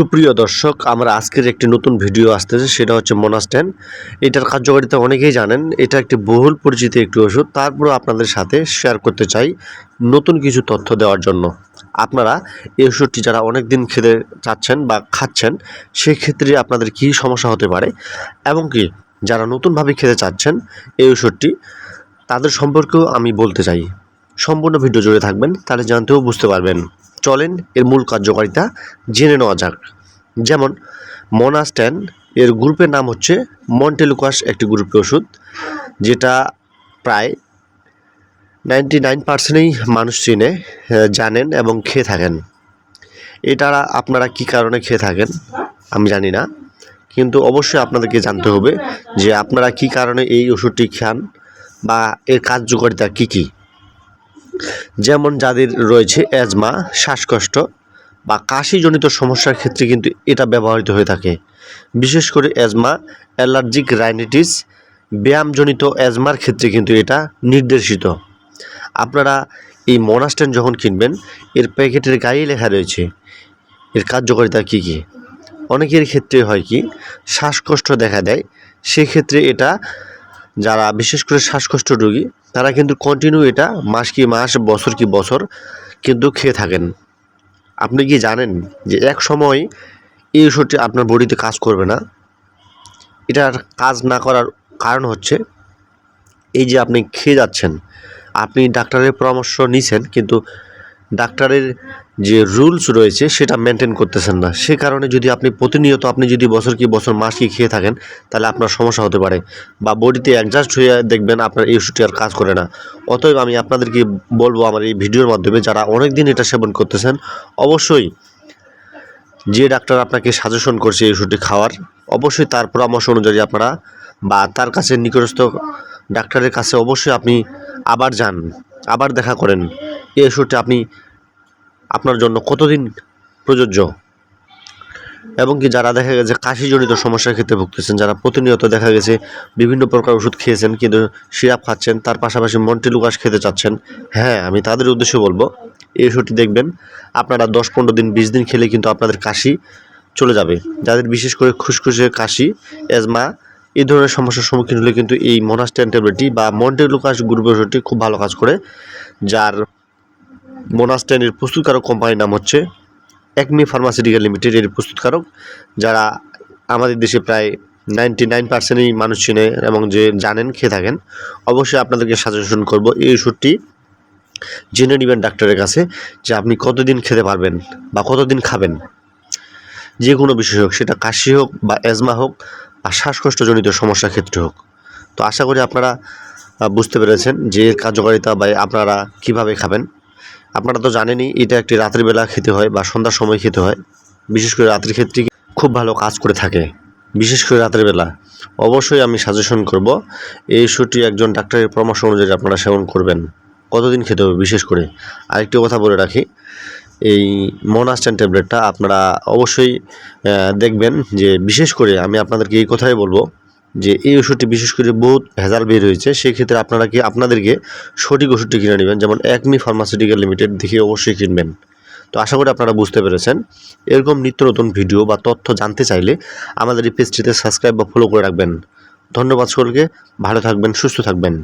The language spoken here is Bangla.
সুপ্রিয় দর্শক, আমরা আজকের একটি নতুন ভিডিও আসতেছে, সেটা হচ্ছে মোনাস্ট্যান এটার কার্যকারিতা অনেকেই জানেন, এটা একটি বহুল পরিচিত একটি ওষুধ। তারপরেও আপনাদের সাথে শেয়ার করতে চাই নতুন কিছু তথ্য দেওয়ার জন্য। আপনারা এই ওষুধটি যারা অনেক দিন খেতে চাচ্ছেন বা খাচ্ছেন, সেক্ষেত্রে আপনাদের কী সমস্যা হতে পারে? এবং কি, যারা নতুনভাবে খেতে চাচ্ছেন, এই ওষুধটি তাদের সম্পর্কেও আমি বলতে চাই। সম্পূর্ণ ভিডিও জুড়ে থাকবেন, তাহলে জানতেও বুঝতে পারবেন। চলেন, এর মূল কার্যকারিতা জেনে নেওয়া যাক। যেমন, মোনাস্ট্যান, এর গ্রুপের নাম হচ্ছে মন্টেলুকাস একটি গ্রুপের ওষুধ, যেটা প্রায় নাইনটি নাইন পার্সেন্টেই মানুষ চিনে জানেন এবং খেয়ে থাকেন। এটা আপনারা কি কারণে খেয়ে থাকেন, আমি জানি না, কিন্তু অবশ্যই আপনাদেরকে জানতে হবে যে আপনারা কি কারণে এই ওষুধটি খান বা এর কার্যকারিতা কী কী। যেমন যাদের রয়েছে অ্যাজমা শ্বাসকষ্ট বা কাশিজনিত সমস্যার ক্ষেত্রে কিন্তু এটা ব্যবহৃত হয়ে থাকে। বিশেষ করে অ্যাজমা অ্যালার্জিক রাইনাইটিস ব্যায়ামজনিত অ্যাজমার ক্ষেত্রে কিন্তু এটা নির্দেশিত। আপনারা এই মনাস্টেন যখন কিনবেন, এর প্যাকেটের গায়ে লেখা রয়েছে, এর কার্যকারিতা কী কী? অনেকের ক্ষেত্রে হয় কি, শ্বাসকষ্ট দেখা দেয়, সেক্ষেত্রে এটা যারা, বিশেষ করে শ্বাসকষ্ট রোগী তারা কিন্তু কন্টিনিউ এটা মাস কি মাস, বছর কি বছর কিন্তু খেয়ে থাকেন। আপনি কি জানেন যে এক সময় এই ওষুধটি আপনার বডিতে কাজ করবে না? এটার কাজ না করার কারণ হচ্ছে এই যে আপনি খেয়ে যাচ্ছেন, আপনি ডাক্তারের পরামর্শ নিছেন কিন্তু ডাক্তারের যে রুলস রয়েছে সেটা মেনটেন করতেছেন না। সে কারণে যদি আপনি প্রতিনিয়ত, আপনি যদি বছর কি বছর মাস কি খেয়ে থাকেন, তাহলে আপনার সমস্যা হতে পারে বা বডিতে অ্যাডজাস্ট হয়ে দেখবেন আপনার এই ওষুধটি আর কাজ করে না। অতএব আমি আপনাদেরকে বলব আমার এই ভিডিওর মাধ্যমে যারা অনেক দিন এটা সেবন করতেছেন, অবশ্যই যে ডাক্তার আপনাকে সাজেশন করছে এই ওষুধটি খাওয়ার, অবশ্যই তার পরামর্শ অনুযায়ী আপনারা বা তার কাছে নিকটস্থ ডাক্তারের কাছে অবশ্যই আপনি আবার যান। আবার দেখা করেন। এই ওষুধটি আপনি আপনার জন্য কতদিন প্রযোজ্য? এবং কি যারা দেখা গেছে কাশিজনিত সমস্যার ক্ষেত্রে ভুগতেছেন, যারা প্রতিনিয়ত দেখা গেছে বিভিন্ন প্রকার ওষুধ খেয়েছেন, কিন্তু সিরাপ খাচ্ছেন, তার পাশাপাশি মন্টিলুকাস খেতে চাচ্ছেন হ্যাঁ আমি তাদের উদ্দেশ্যে বলব, এই ওষুধটি দেখবেন। আপনারা দশ পনেরো দিন, বিশ দিন খেলে কিন্তু আপনাদের কাশি চলে যাবে। যাদের বিশেষ করে খুসখুসে কাশি অ্যাজমা এই ধরনের সমস্যার সম্মুখীন হলে কিন্তু এই মোনাস্ট্যান ট্যাবলেটটি বা মন্টেলুকাস গ্রুপের ওষুধটি খুব ভালো কাজ করে, যার মোনাস্ট্যানের প্রস্তুতকারক কোম্পানির নাম হচ্ছে একমি ফার্মাসিউটিক্যাল লিমিটেড এর প্রস্তুতকারক, যারা আমাদের দেশে প্রায় নাইনটি নাইন পার্সেন্টই মানুষ চিনে এবং যে জানেন, খেয়ে থাকেন। অবশ্যই আপনাদেরকে সাজেশন করব এই ওষুধটি জেনে নেবেন ডাক্তারের কাছে, যে আপনি কতদিন খেতে পারবেন বা কতদিন খাবেন। যে কোনো বিষয় হোক সেটা কাশি হোক বা অ্যাজমা হোক বা শ্বাসকষ্টজনিত সমস্যার ক্ষেত্রে হোক। তো আশা করি আপনারা বুঝতে পেরেছেন যে কার্যকারিতা বা আপনারা কীভাবে খাবেন। আপনারা তো জানেনই, এটা একটি রাত্রিবেলা খেতে হয় বা সন্ধ্যার সময় খেতে হয়। বিশেষ করে রাত্রির ক্ষেত্রে খুব ভালো কাজ করে থাকে। বিশেষ করে রাতের বেলা অবশ্যই আমি সাজেশন করব, এই ওষুধটি একজন ডাক্তারের পরামর্শ অনুযায়ী আপনারা সেবন করবেন। কতদিন খেতে হবে বিশেষ করে? আরেকটি কথা বলে রাখি এই মোনাস্ট্যান ট্যাবলেটটা আপনারা অবশ্যই দেখবেন যে বিশেষ করে আমি আপনাদেরকে এই কথাই বলব যে এই ওষুধটি বিশেষ করে বহুত ভেজাল বের হয়েছে সেই ক্ষেত্রে আপনারা কি আপনাদেরকে সঠিক ওষুধটি কিনে নেবেন? যেমন একমি ফার্মাসিউটিক্যাল লিমিটেড দেখে অবশ্যই কিনবেন। তো আশা করি আপনারা বুঝতে পেরেছেন। এরকম নিত্য নতুন ভিডিও বা তথ্য জানতে চাইলে আমাদের এই পেজটিতে সাবস্ক্রাইব বা ফলো করে রাখবেন। ধন্যবাদ সকলকে, ভালো থাকবেন, সুস্থ থাকবেন।